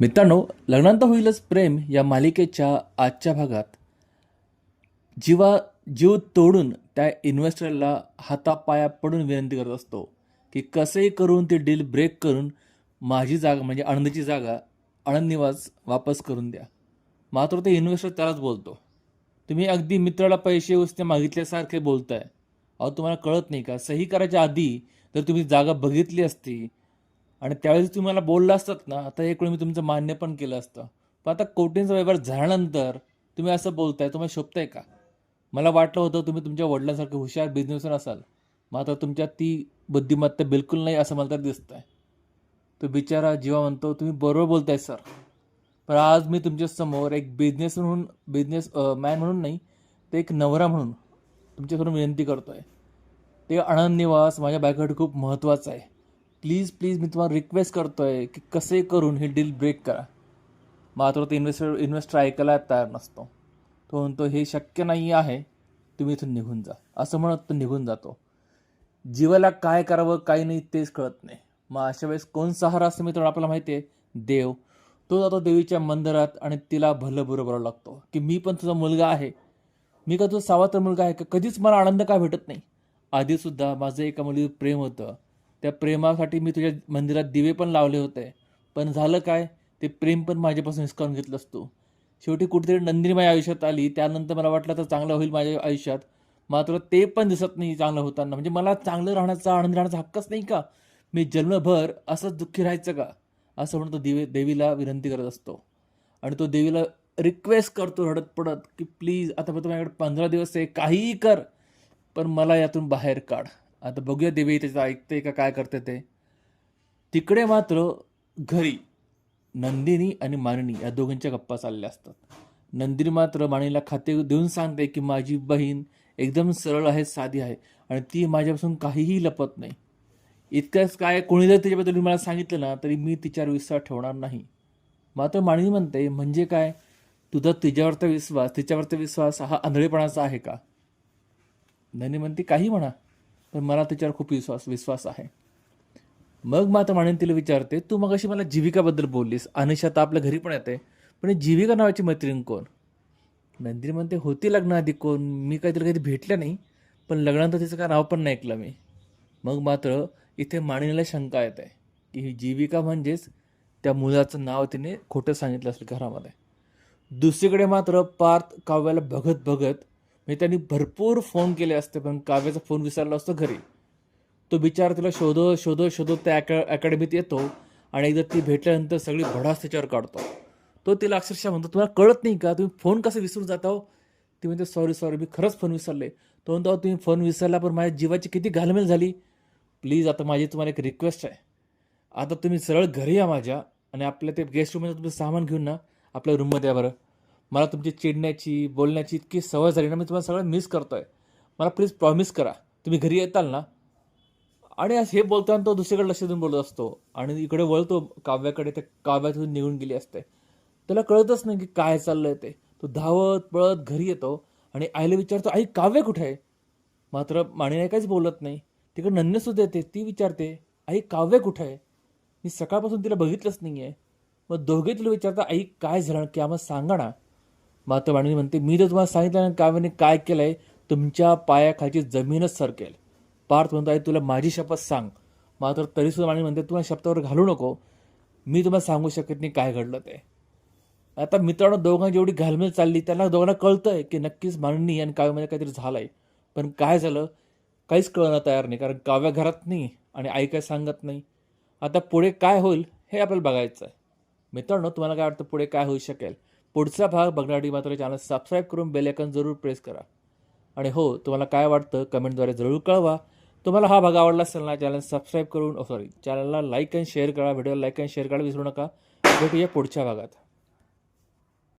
मित्रांनो लग्नांत होईलच प्रेम या मालिकेच्या आजच्या भागात. जीवा जीव तोडून त्या इन्व्हेस्टरला हातापाया पडून विनंती करत असतो की कसंही करून ती डील ब्रेक करून माझी जागा म्हणजे आनंदची जागा आनंद निवास वापस करून द्या. मात्र ते इन्व्हेस्टर त्यालाच बोलतो. तुम्ही अगदी मित्राला पैसे उसने मागितल्यासारखे बोलताय. अहो तुम्हाला कळत नाही का? सही करायच्या आधी जर तुम्ही जागा बघितली असती आणि त्यावेळेस तुम्ही मला बोलला असतात ना आता एक वेळ मी तुमचं मान्य पण केलं असतं. पण आता कोटींचा व्यवहार झाल्यानंतर तुम्ही असं बोलताय तुम्हाला शोभताय का? मला वाटलं होतं तुम्ही तुमच्या वडिलांसारखे हुशार बिझनेसवर असाल. मात्र तुमच्यात ती बुद्धिमत्ता बिलकुल नाही असं मला तर दिसतंय. तो बिचारा जीवा म्हणतो तुम्ही बरोबर बोलताय सर. पण आज मी तुमच्यासमोर एक बिझनेस म्हणून बिझनेस मॅन म्हणून नाही ते एक नवरा म्हणून तुमच्याकडून विनंती करतो आहे ते आनंद निवास माझ्या बायकोसाठी खूप महत्त्वाचं आहे. प्लीज प्लीज मी तुम्हाला रिक्वेस्ट करतो आहे की कसे करून ही डील ब्रेक करा. मात्र तो इन्व्हेस्टर इन्व्हेस्टर ऐकायला तयार नसतो. तो म्हणतो हे शक्य नाही आहे तुम्ही इथून निघून जा. असं म्हणत तो निघून जातो. जीवाला काय करावं काय नाही तेच कळत नाही. मग अशा वेळेस कोण सहारा असं मित्र? आपल्याला माहिती आहे देव. तो जातो देवीच्या मंदिरात आणि तिला भलं बरोबर लागतो. की मी पण तुझा मुलगा आहे. मी का तुझा सावत्र मुलगा आहे? का कधीच मला आनंद काय भेटत नाही? आधीसुद्धा माझं एका मुलीवर प्रेम होतं. त्या प्रेमासाठी मी तुझ्या मंदिरात दिवे पण लावले होते. पण झालं काय? ते प्रेम पण माझ्यापासून हिसकावून घेतलंस तू शेवटी कुठेतरी नंदिनी माझ्या आयुष्यात आली. त्यानंतर मला वाटलं तर चांगलं होईल माझ्या आयुष्यात. मात्र ते पण दिसत नाही चांगलं होताना. म्हणजे मला चांगलं राहण्याचा आनंद राहण्याचा हक्कच नाही का? मी जन्मभर असंच दुःखी राहायचं का? असं म्हणून तो दिवे देवीला विनंती करत असतो. आणि तो देवीला रिक्वेस्ट करतो रडत पडत की प्लीज आता फक्त माझ्याकडे पंधरा दिवस आहे. काहीही कर पण मला यातून बाहेर काढ. आता बघूया देवी त्याचं ऐकते का काय करते ते. तिकडे मात्र घरी नंदिनी आणि मानिनी या दोघांच्या गप्पा चालल्या असतात. नंदिनी मात्र मानिनीला खाते देऊन सांगते की माझी बहीण एकदम सरळ आहे साधी आहे आणि ती माझ्यापासून काहीही लपत नाही. इतकंच काय कोणी जर तिच्याबद्दल मला सांगितलं ना तरी मी तिच्यावर विश्वास ठेवणार नाही. मात्र माणिनी म्हणते म्हणजे काय? तुझा तिच्यावरचा विश्वास तिच्यावरचा विश्वास हा आंधळेपणाचा आहे का? नंदिनी म्हणते काही म्हणा. पण मला तिच्यावर खूप विश्वास विश्वास आहे. मग मात्र माणून तिला विचारते तू मग अशी मला जीविकाबद्दल बोललीस. अनिशा आता आपल्या घरी पण येते. पण जीविका नावाची मैत्रीण कोण? नंदिनी म्हणते होती लग्नाआधी कोण? मी काहीतरी कधी भेटलं नाही पण लग्नानंतर तिचं काय नाव पण नाही ऐकलं मी. मग मात्र इथे माणिनीला शंका येते की ही जीविका म्हणजेच त्या मुलाचं नाव तिने खोटं सांगितलं असेल घरामध्ये. दुसरीकडे मात्र पार्थ काव्याला बघत बघत म्हणजे त्यांनी भरपूर फोन केले असते पण काव्याचा फोन विसरला असतो घरी. तो बिचार तिला शोधो शोधो शोधो त्या अकॅ अकॅडमीत येतो आणि एकदा ती भेटल्यानंतर सगळी भडास त्याच्यावर काढतो. तो तिला अक्षरशः म्हणतो तुम्हाला कळत नाही का? तुम्ही फोन कसं विसरून जाता हो ती म्हणते सॉरी सॉरी मी खरंच फोन विसरले. तो म्हणतो तुम्ही फोन विसरला पण माझ्या जीवाची किती घालमेल झाली. प्लीज आता माझी तुम्हाला एक रिक्वेस्ट आहे. आता तुम्ही सरळ घरी या माझ्या आणि आपल्या ते गेस्ट रूममध्ये तुम्ही सामान घेऊन ना आपल्या रूममध्ये या बरं. मला तुमची चिडण्याची बोलण्याची इतकी सवय झाली ना मी तुम्हाला सगळं मिस करतोय. मला प्लीज प्रॉमिस करा. तुम्ही घरी येताल ना? आणि आज हे बोलताना तो दुसरीकडे लक्ष देऊन बोलत असतो. आणि इकडे वळतो काव्याकडे त्या काव्यातून निघून गेली असते. त्याला कळतच नाही की काय चाललंय ते. तो धावत पळत घरी येतो. आणि आईला विचारतो आई काव्य कुठे आहे? मात्र माणिने काहीच बोलत नाही. तिकडे नन्यसुद्धा येते. ती विचारते आई काव्य कुठे आहे? मी सकाळपासून तिला बघितलंच नाही आहे मग दोघे तिला विचारता आई काय झालं? की आम्हाला सांगा ना. मात्र माणिनी म्हणते मी तर तुम्हाला सांगितलं ना काव्याने काय केलंय तुमच्या पायाखालची जमीनच सरकेल. पार्थ म्हणतो आई तुला माझी शपथ सांग. मात्र तरीसुद्धा वाणी म्हणते तुम्हाला शपथावर घालू नको. मी तुम्हाला सांगू शकत नाही काय घडलं ते. आता मित्रांनो दोघांची जेवढी घालमेल चालली त्यांना दोघांना कळतं आहे की नक्कीच माननी आणि काव्यामध्ये काहीतरी झालंय. पण काय झालं? काहीच कळणं तयार नाही कारण काव्या घरात नाही आणि आई काय सांगत नाही. आता पुढे काय होईल हे आपल्याला बघायचं आहे मित्रांनो तुम्हाला काय वाटतं पुढे काय होऊ शकेल? पुढचा भाग बघण्यासाठी मात्र चॅनल सबस्क्राईब करून बेल जरूर प्रेस करा. आणि हो तुम्हाला काय वाटतं कमेंटद्वारे जरूर कळवा. तुम्हाला हा भाग आवडला असेल ना चॅनल सबस्क्राईब करून सॉरी चॅनलला लाईक अँड शेअर करा व्हिडिओला लाईक अँड शेअर करायला विसरू नका. भेटूया पुढच्या भागात.